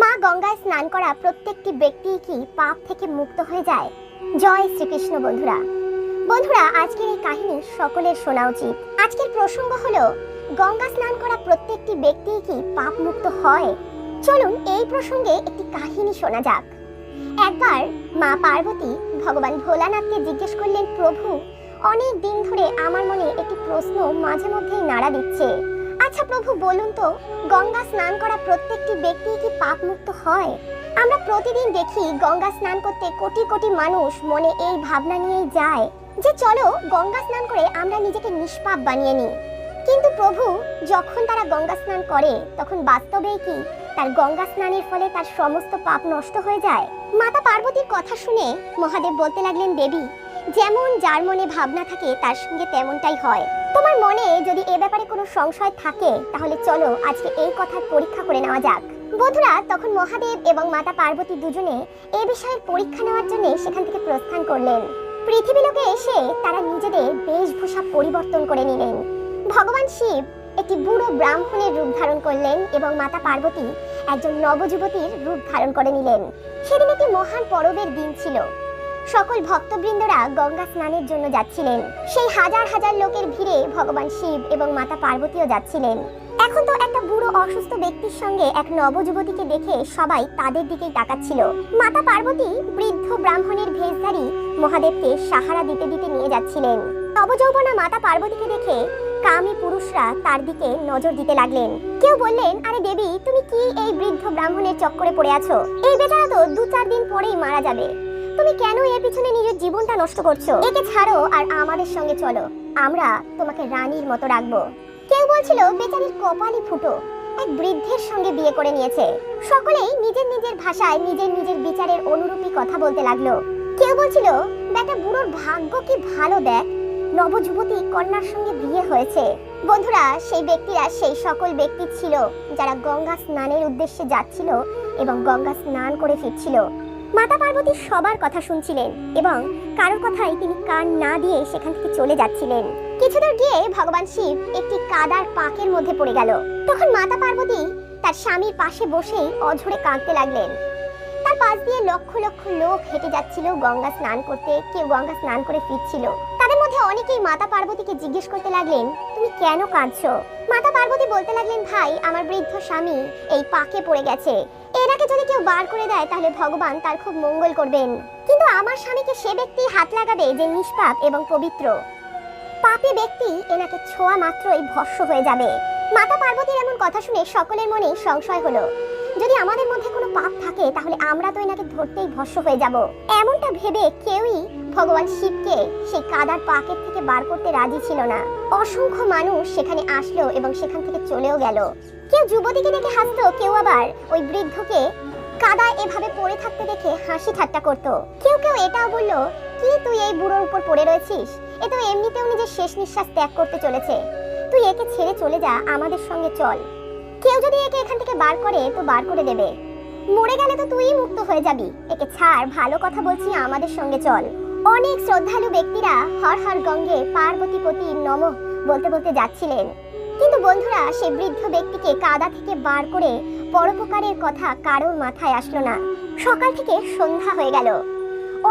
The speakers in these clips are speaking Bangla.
মা গঙ্গায় স্নান করা প্রত্যেকটি ব্যক্তি কি পাপ থেকে মুক্ত হয়ে যায়? জয় শ্রীকৃষ্ণ, বন্ধুরা। বন্ধুরা, আজকের এই কাহিনী সকলের শোনা উচিত। আজকের প্রসঙ্গ হলো, গঙ্গা স্নান করা প্রত্যেকটি ব্যক্তি কি পাপ মুক্ত হয়? চলুন এই প্রসঙ্গে একটি কাহিনী শোনা যাক। একবার মা পার্বতী ভগবান ভোলানাথকে জিজ্ঞেস করলেন, প্রভু, অনেক দিন ধরে আমার মনে একটি প্রশ্ন মাঝে মধ্যেই নাড়া দিচ্ছে। আচ্ছা প্রভু, বলুন তো, গঙ্গা স্নান করা প্রত্যেকটি ব্যক্তি কি পাপ মুক্ত হয়? আমরা প্রতিদিন দেখি গঙ্গা স্নান করতে কোটি কোটি মানুষ মনে এই ভাবনা নিয়েই যায় যে চলো গঙ্গা স্নান করে আমরা নিজেকে নিষ্পাপ বানিয়ে নিই। কিন্তু প্রভু, যখন তারা গঙ্গা স্নান করে, তখন বাস্তবেই কি তার গঙ্গা স্নানের ফলে তার সমস্ত পাপ নষ্ট হয়ে যায়? মাতা পার্বতীর কথা শুনে মহাদেব বলতে লাগলেন, দেবী যেমন যার মনে ভাবনা থাকে, তার সঙ্গে তেমনটাই হয়। তোমার মনে যদি এ ব্যাপারে কোনো সংশয় থাকে, তাহলে চলো আজকে এই কথার পরীক্ষা করে নেওয়া যাক। বন্ধুরা, তখন মহাদেব এবং মাতা পার্বতী দুজনে এ বিষয়ের পরীক্ষা নেওয়ার জন্য সেখান থেকে প্রস্থান করলেন। পৃথিবী লোকে এসে তারা নিজেদের বেশভূষা পরিবর্তন করে নিলেন। ভগবান শিব একটি বুড়ো ব্রাহ্মণের রূপ ধারণ করলেন এবং মাতা পার্বতী একজন নবযুবতীর রূপ ধারণ করে নিলেন। সেদিন একটি মহান পরবের দিন ছিল। সকল ভক্তবৃন্দরা গঙ্গা স্নানের জন্য যাচ্ছিলেন। সেই হাজার হাজার লোকের ভিড়ে ভগবান শিব এবং মাতা পার্বতীও যাচ্ছিলেন। এখন তো একটা বুড়ো অসুস্থ ব্যক্তির সঙ্গে এক নবযুবতীকে দেখে সবাই তাদের দিকেই তাকাচ্ছিল। মাতা পার্বতী বৃদ্ধ ব্রাহ্মণের ভেষধারী মহাদেবকে সাহারা দিতে দিতে নিয়ে যাচ্ছিলেন। নবযৌবনা মাতা পার্বতীকে দেখে কামী পুরুষরা তার দিকে নজর দিতে লাগলেন। কেউ বললেন, আরে দেবী, তুমি কি এই বৃদ্ধ ব্রাহ্মণের চক্করে পড়ে আছো? এই বেচারা তো দু চার দিন পরেই মারা যাবে। তুমি কেন এর পিছনে নিজের জীবনটা নষ্ট করছ? একে ছাড়ো আর আমাদের সঙ্গে চলো। আমরা তোমাকে রানীর মতো রাখব। কেউ বলছিল, বেচারির কপালই ফুটো। এক বৃদ্ধের সঙ্গে বিয়ে করে নিয়েছে। সকলেই নিজের নিজের ভাষায় নিজের নিজের বিচারের অনুরূপী কথা বলতে লাগল। কেউ বলছিল, বেটা, বুড়োর ভাগ্য কি ভালো দেখ। নবযুবতী কন্যার সঙ্গে বিয়ে হয়েছে। বন্ধুরা, সেই ব্যক্তিরা সেই সকল ব্যক্তি ছিল যারা গঙ্গা স্নানের উদ্দেশ্যে যাচ্ছিল এবং গঙ্গা স্নান করে ফিরছিল। মাতা পার্বতী সবার কথা শুনছিলেন এবং কারোর কথাই তিনি কান না দিয়ে সেখান থেকে চলে যাচ্ছিলেন। কিছুদূর গিয়ে ভগবান শিব একটি কাদার পাকের মধ্যে পড়ে গেল। তখন মাতা পার্বতী তার স্বামীর পাশে বসেই অঝরে কাঁদতে লাগলেন। তার পাশ দিয়ে লক্ষ লক্ষ লোক হেঁটে যাচ্ছিল, গঙ্গা স্নান করতে। কেউ গঙ্গা স্নান করে ফিরছিল। অনেকেই মাতা পার্বতীকে জিজ্ঞেস করতে লাগলেন, তুমি কেন কাঁদছো? মাতা পার্বতী বলতে লাগলেন, ভাই, আমার বৃদ্ধ স্বামী এই পাকে পড়ে গেছে। এনাকে যদি কেউ বার করে দেয়, তাহলে ভগবান তার খুব মঙ্গল করবেন। কিন্তু আমার স্বামীকে সে ব্যক্তি হাত লাগাবে যে নিষ্পাপ এবং পবিত্র। পাপী ব্যক্তি এনাকে ছোঁয়া মাত্রই ভস্য হয়ে যাবে। মাতা পার্বতীর এমন কথা শুনে সকলের মনে সংশয় হলো। যদি আমাদের মধ্যে কোনো পাপ থাকে, তাহলে আমরা তো এনাকে ধরতেই ভস্য হয়ে যাব। এমনটা ভেবে কেউই ভগবান শিবকে সেই কাদার পাকের থেকে বার করতে রাজি ছিল না। অসংখ্য মানুষ সেখানে আসলো এবং সেখান থেকে চলেও গেল। কেউ যুবতীকে দেখে হাসতো, কেউ আবার ওই বৃদ্ধকে কাদায় এভাবে পড়ে থাকতে দেখে হাসি ঠাট্টা করতো। কেউ কেউ এটাও বলল, কি তুই এই বুড়োর উপর পড়ে রয়েছিস? এ তো এমনিতেও নিজের শেষ নিঃশ্বাস ত্যাগ করতে চলেছে। তুই একে ছেড়ে চলে যা, আমাদের সঙ্গে চল। কেউ যদি একে এখান থেকে বার করে, তো বার করে দেবে। মরে গেলে তো তুই মুক্ত হয়ে যাবি। একে ছাড়, ভালো কথা বলছি আমাদের সঙ্গে চল। অনেক শ্রদ্ধালু ব্যক্তিরা হর হর গঙ্গে পার্বতী পতি নম বলতে বলতে যাচ্ছিলেন। কিন্তু বন্ধুরা সেই বৃদ্ধ ব্যক্তিকে কাদা থেকে বার করে পরোপকারের কথা কারোর মাথায় আসলো না। সকাল থেকে সন্ধ্যা হয়ে গেল।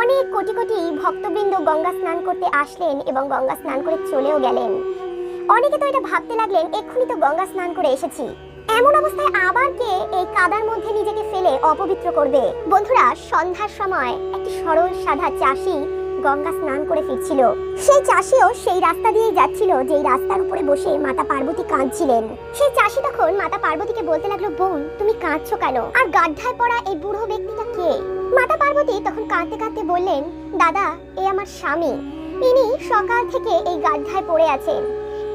অনেক কোটি কোটি ভক্তবৃন্দ গঙ্গা স্নান করতে আসলেন এবং গঙ্গা স্নান করে চলেও গেলেন। অনেকে তো এটা ভাবতে লাগলেন, এক্ষুনি তো গঙ্গা স্নান করে এসেছি। এমন অবস্থায় আবার কে এই কাদার মধ্যে নিজেকে ফেলে অপবিত্র করবে? বন্ধুরা, সন্ধ্যার সময় একটি সরল সাদা চাষি গঙ্গা স্নান করে ফিরছিল। সেই চাষিও সেই রাস্তা দিয়েই যাচ্ছিল, যেই রাস্তার উপরে বসে মাতা পার্বতী কাঁদছিলেন। সেই চাষি তখন মাতা পার্বতীকে বলতে লাগল, বোন, তুমি কাঁদছো কেন? আর গাড্ডায় পড়া এই বুড়ো ব্যক্তিটা কে? মাতা পার্বতী তখন কাঁদতে কাঁদতে বললেন, দাদা, এ আমার স্বামী। ইনি সকাল থেকে এই গাড্ডায় পড়ে আছেন।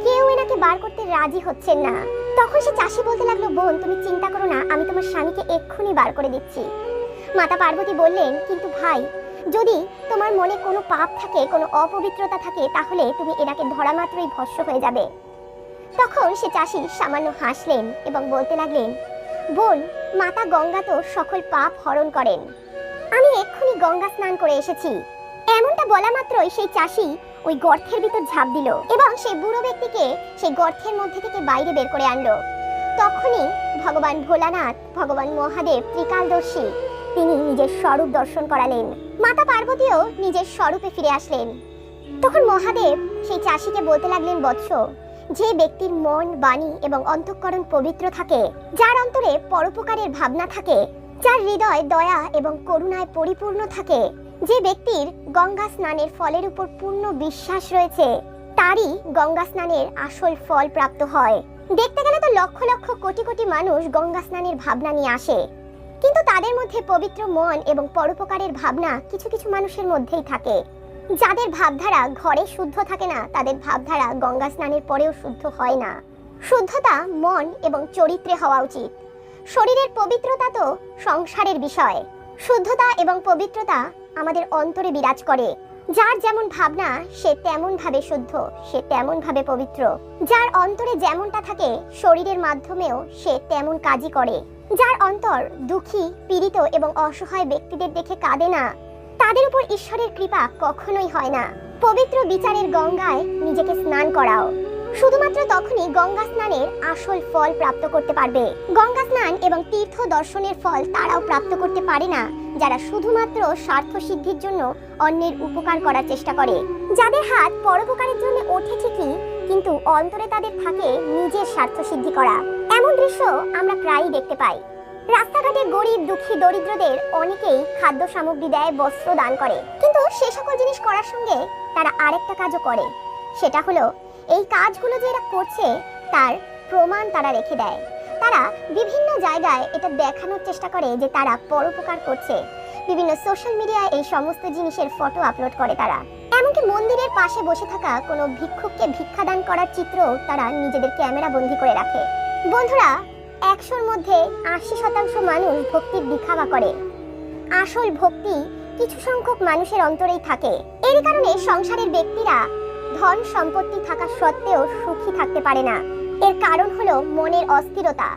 কেউ এনাকে বার করতে রাজি হচ্ছেন না। তখন সে চাষি বলতে লাগল, বোন, তুমি চিন্তা করো না, আমি তোমার স্বামীকে এক্ষুনি বার করে দিচ্ছি। মাতা পার্বতী বললেন, কিন্তু ভাই, যদি তোমার মনে কোনো পাপ থাকে, কোনো অপবিত্রতা থাকে, তাহলে তুমি এনাকে ধরা মাত্রই ভস্য হয়ে যাবে। তখন সে চাষি সামান্য হাসলেন এবং বলতে লাগলেন, বোন, মাতা গঙ্গা তো সকল পাপ হরণ করেন। আমি এক্ষুনি গঙ্গা স্নান করে এসেছি। এমনটা বলা মাত্রই সেই চাষি ওই গর্তের ভিতর ঝাঁপ দিল এবং সেই বুড়ো ব্যক্তিকে সেই গর্তের মধ্যে থেকে বাইরে বের করে আনলো। তখনই ভগবান ভোলানাথ, ভগবান মহাদেব ত্রিকালদর্শী, তিনি নিজের স্বরূপ দর্শন করালেন। মাতা পার্বতীও নিজের স্বরূপে ফিরে আসলেন। তখন মহাদেব সেই চাষিকে বলতে লাগলেন, বৎস, যে ব্যক্তির মন, বাণী এবং অন্তঃকরণ পবিত্র থাকে, যার অন্তরে পরোপকারের ভাবনা থাকে, যার হৃদয় দয়া এবং করুণায় পরিপূর্ণ থাকে যে ব্যক্তির গঙ্গা স্নানের ফলের উপর পূর্ণ বিশ্বাস রয়েছে, তারই গঙ্গা স্নানের আসল ফল প্রাপ্ত হয়। দেখতে গেলে তো লক্ষ লক্ষ কোটি কোটি মানুষ গঙ্গা স্নানের ভাবনা নিয়ে আসে। কিন্তু তাদের মধ্যে পবিত্র মন এবং পরোপকারের ভাবনা কিছু কিছু মানুষের মধ্যেই থাকে। যাদের ভাবধারা ঘরে শুদ্ধ থাকে না, তাদের ভাবধারা গঙ্গা স্নানের পরেও শুদ্ধ হয় না। শুদ্ধতা মন এবং চরিত্রে হওয়া উচিত। শরীরের পবিত্রতা তো সংসারের বিষয়। শুদ্ধতা এবং পবিত্রতা আমাদের অন্তরে বিরাজ করে। যার যেমন ভাবনা, সে তেমন ভাবে শুদ্ধ, সে তেমন ভাবে পবিত্র। যার অন্তরে যেমনটা থাকে, শরীরের মাধ্যমেও সে তেমন কাজই করে। যার অন্তর দুঃখী, পীড়িত এবং অসহায় ব্যক্তিদের দেখে কাঁদে না, তাদের উপর ঈশ্বরের কৃপা কখনোই হয় না। পবিত্র বিচারের গঙ্গায় নিজেকে স্নান করাও। শুধুমাত্র তখনই গঙ্গা স্নানের আসল ফল প্রাপ্ত করতে পারবে। গঙ্গা স্নান এবং তীর্থ দর্শনের ফল তারাও প্রাপ্ত করতে পারে না, যারা শুধুমাত্র স্বার্থ সিদ্ধির জন্য অন্যের উপকার করার চেষ্টা করে। যাদের হাত পরোপকারের জন্য ওঠে ঠিকই, কিন্তু অন্তরে তাদের থাকে নিজের স্বার্থ সিদ্ধি করা। এমন দৃশ্য আমরা প্রায়ই দেখতে পাই। রাস্তাঘাটে গরিব, দুঃখী দরিদ্রদের অনেকেই খাদ্য সামগ্রী দেয়, বস্ত্র দান করে। কিন্তু সে সকল জিনিস করার সঙ্গে তারা আরেকটা কাজও করে। সেটা হলো এই কাজগুলো যে এরা করছে, তার প্রমাণ তারা রেখে দেয়। তারা বিভিন্ন জায়গায় এটা দেখানোর চেষ্টা করে যে তারা পরোপকার করছে। বিভিন্ন সোশ্যাল মিডিয়ায় এই সমস্ত জিনিসের ফটো আপলোড করে তারা। এমনকি মন্দিরের পাশে বসে থাকা কোনো ভিক্ষুককে ভিক্ষাদান করার চিত্রও তারা নিজেদের ক্যামেরা বন্দি করে রাখে। বন্ধুরা, একশোর মধ্যে আশি শতাংশ মানুষ ভক্তির দিখাবা করে। আসল ভক্তি কিছু সংখ্যক মানুষের অন্তরেই থাকে। এর কারণে সংসারের ব্যক্তিরা ধন সম্পত্তি থাকা সত্ত্বেও সুখী থাকতে পারে না। এর কারণ হলো মনের অস্থিরতা,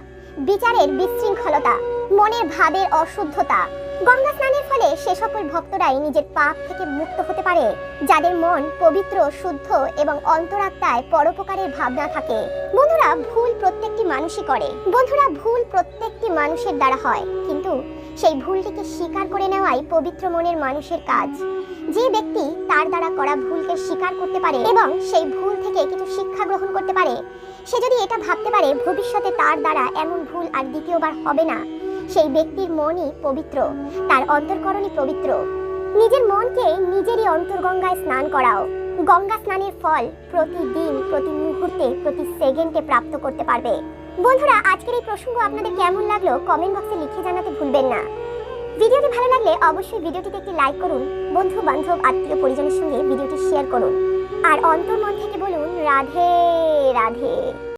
বিচারের বিশৃঙ্খলতা, মনের ভাবের অশুদ্ধতা। গঙ্গা স্নানের ফলে সে সকল ভক্তরাই নিজের পাপ থেকে মুক্ত হতে পারে, যাদের মন পবিত্র, শুদ্ধ এবং অন্তরাত্মায় পরোপকারের ভাবনা থাকে। বন্ধুরা, ভুল প্রত্যেকটি মানুষই করে। বন্ধুরা, ভুল প্রত্যেকটি মানুষের দ্বারা হয়, কিন্তু সেই ভুলটিকে স্বীকার করে নেওয়াই পবিত্র মনের মানুষের কাজ। যে ব্যক্তি তার দ্বারা করা ভুলকে স্বীকার করতে পারে এবং সেই ভুল থেকে কিছু শিক্ষা গ্রহণ করতে পারে, সে যদি এটা ভাবতে পারে, ভবিষ্যতে তার দ্বারা এমন ভুল আর দ্বিতীয়বার হবে না। সেই ব্যক্তির মনই পবিত্র, তার অন্তর্করণই পবিত্র। নিজের মনকে নিজেরই অন্তর্গঙ্গায় স্নান করাও। গঙ্গা স্নানের ফল প্রতিদিন, প্রতি মুহূর্তে, প্রতি সেকেন্ডে প্রাপ্ত করতে পারবে। বন্ধুরা, আজকের এই প্রসঙ্গ আপনাদের কেমন লাগল? কমেন্ট বক্সে লিখে জানাতে ভুলবেন না। ভিডিওটি ভালো লাগলে অবশ্যই ভিডিওটিতে একটি লাইক করুন, বন্ধু, বান্ধব, আত্মীয়, পরিজনের সঙ্গে ভিডিওটি শেয়ার করুন। আর অন্তর্মন থেকে বলুন, রাধে রাধে।